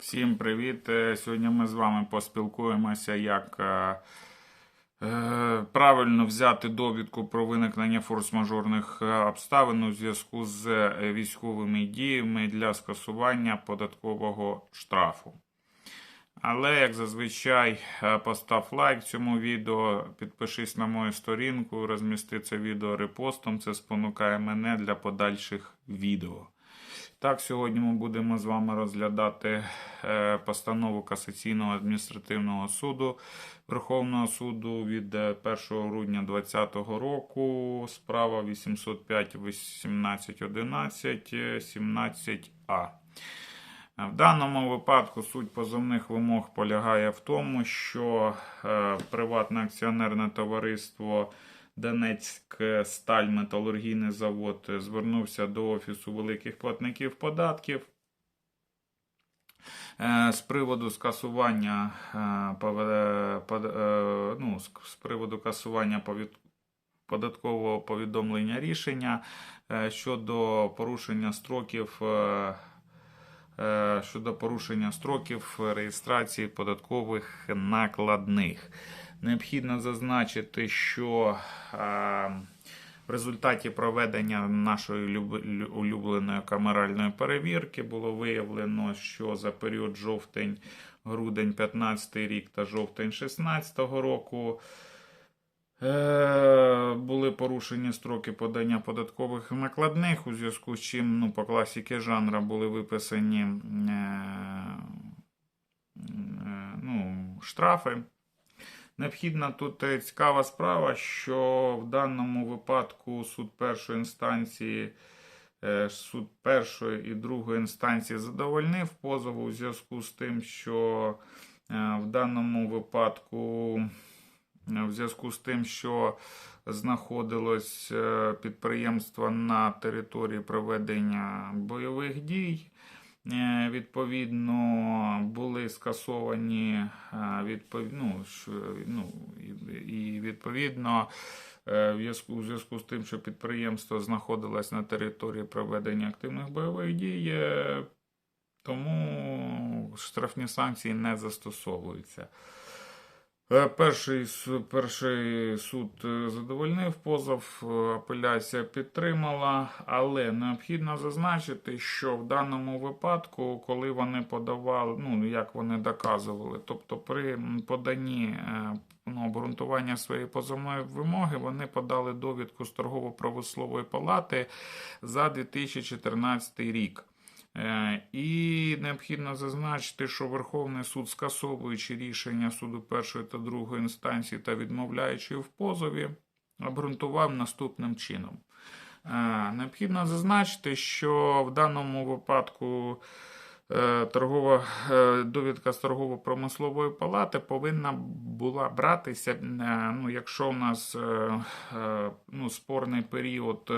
Всім привіт! Е, Сьогодні ми з вами поспілкуємося, як е, е, правильно взяти довідку про виникнення форс-мажорних обставин у зв'язку з військовими діями для скасування податкового штрафу. Але, як зазвичай, постав лайк цьому відео, підпишись на мою сторінку, розмісти це відео репостом. Це спонукає мене для подальших відео. Так, сьогодні ми будемо з вами розглядати е, постанову Касаційного адміністративного суду Верховного суду від е, 1 грудня 2020 року. Справа 805 18 11 17А. В даному випадку суть позовних вимог полягає в тому, що е, приватне акціонерне товариство Донецьк Сталь Металургійний завод звернувся до Офісу великих платників податків е, з приводу скасування е, е, ну, з приводу касування податкового повідомлення рішення е, щодо порушення строків. е, е, щодо порушення строків реєстрації податкових накладних. Необхідно зазначити, що е, в результаті проведення нашої улюбленої камеральної перевірки було виявлено, що за період жовтень-грудень 15 рік та жовтень 16 року Е, Були порушені строки подання податкових накладних, у зв'язку з чим ну, по класіки жанра були виписані е, е, ну, штрафи. Необхідна тут е, цікава справа, що в даному випадку суд першої інстанції, е, суд першої і другої інстанції задовольнив позов у зв'язку з тим, що е, в даному випадку в зв'язку з тим, що знаходилось підприємство на території проведення бойових дій. Е, Відповідно, були скасовані е, відпов... ну, ну, і- відповідно е, в зв'язку з тим, що підприємство знаходилось на території проведення активних бойових дій, тому штрафні санкції не застосовуються. Е, Перший, перший суд е, задовольнив позов, е, апеляція підтримала, але необхідно зазначити, що в даному випадку, коли вони подавали, ну як вони доказували, тобто при поданні ну, обґрунтування своєї позовної вимоги, вони подали довідку з торгово-промислової палати за 2014 рік. Е, І необхідно зазначити, що Верховний суд, скасовуючи рішення суду першої та другої інстанції та відмовляючи в позові, обґрунтував наступним чином. Е, Необхідно зазначити, що в даному випадку е, торгова довідка з торгово-промислової палати повинна була братися, ну, якщо у нас ну, спорний період.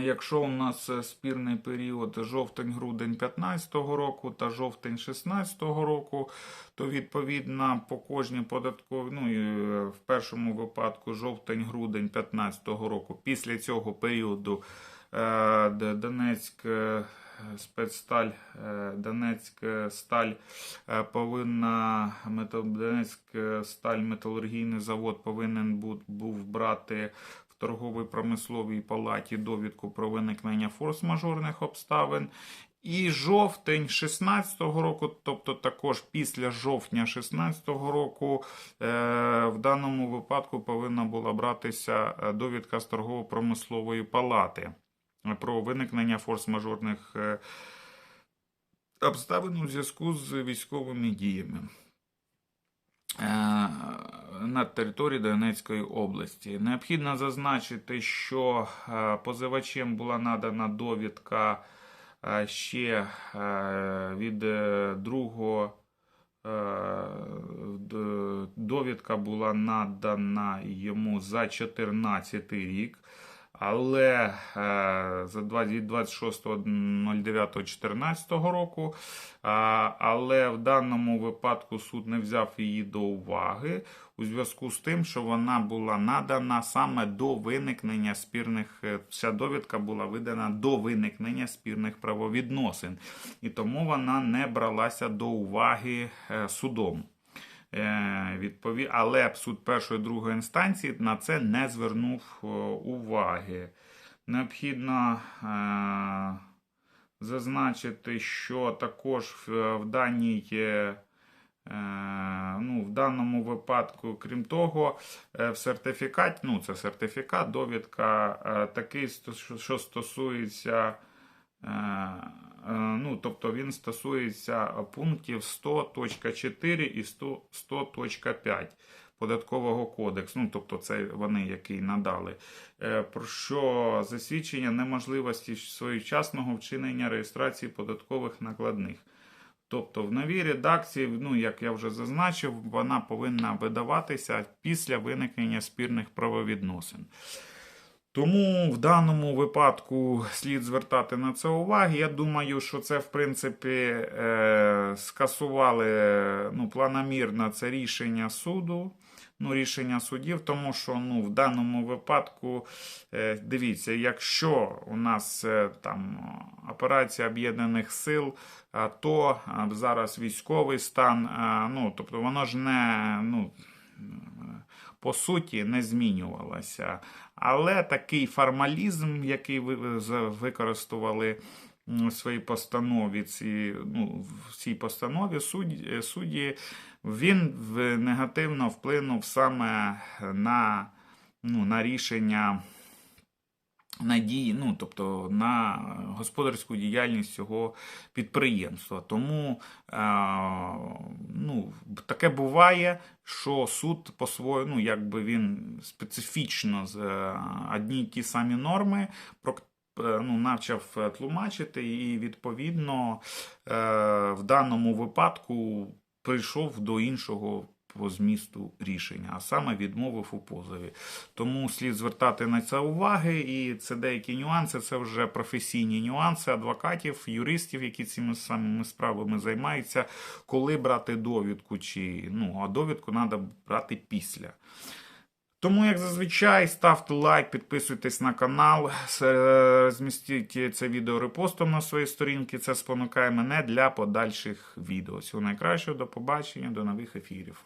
Якщо у нас е, спірний період жовтень-грудень 2015 року та жовтень 2016 року, то відповідно по кожній податковій, ну е, в першому випадку жовтень-грудень 2015 року, після цього періоду е, Донецьк спецсталь, Донецьк сталь повинна Донецьк сталь металургійний завод повинен був брати в торговій промисловій палаті довідку про виникнення форс-мажорних обставин. І жовтень 16-го року, тобто також після жовтня 16-го року, е, в даному випадку повинна була братися е, довідка з торгово-промислової палати про виникнення форс-мажорних е, обставин у зв'язку з військовими діями на території Донецької області. Необхідно зазначити, що е, позивачем була надана довідка е, ще е, від другого. Довідка була надана йому за 2014 рік, але е, за 26.09.14 року. Але в даному випадку суд не взяв її до уваги у зв'язку з тим, що вона була надана саме до виникнення спірних. е, Ця довідка була видана до виникнення спірних правовідносин, і тому вона не бралася до уваги е, судом. Е. Але суд першої і другої інстанції на це не звернув е, уваги. Необхідно е, зазначити, що також в, даній. Ну, в даному випадку, крім того, в сертифікаті, ну, це сертифікат, довідка такий, що- стосується, ну, тобто він стосується пунктів 100.4 і 100.5 податкового кодексу. Ну, тобто, це вони, які надали. Е, Про що засвідчення неможливості своєчасного вчинення реєстрації податкових накладних. Тобто в новій редакції, ну як я вже зазначив, вона повинна видаватися після виникнення спірних правовідносин. Тому в даному випадку слід звертати на це увагу. Я думаю, що це, в принципі, е, скасували ну, планомірно це рішення суду. Ну, рішення судів, тому що ну, в даному випадку, е, дивіться, якщо у нас е, там операція Об'єднаних Сил, то зараз військовий стан, ну, тобто воно ж не, ну, по суті, не змінювалася. Але такий формалізм, який ви використовували в своїй постанові, ці, ну, в цій постанові судді, судді він негативно вплинув саме на, ну, на рішення надії, ну, тобто на господарську діяльність цього підприємства. Тому е, ну, таке буває, що суд по своєму, ну, якби він специфічно з е, одні й ті самі норми е, Ну, навчав е, тлумачити, і відповідно е, в даному випадку прийшов до іншого по змісту рішення, а саме відмовив у позові. Тому слід звертати на це уваги, і це деякі нюанси, це вже професійні нюанси адвокатів, юристів, які цими самими справами займаються, коли брати довідку, чи ну, а довідку треба брати після. Тому, як зазвичай, ставте лайк, підписуйтесь на канал, с- змістіть це відео репостом на свої сторінки. Це спонукає мене для подальших відео. Всього найкращого, до побачення, до нових ефірів.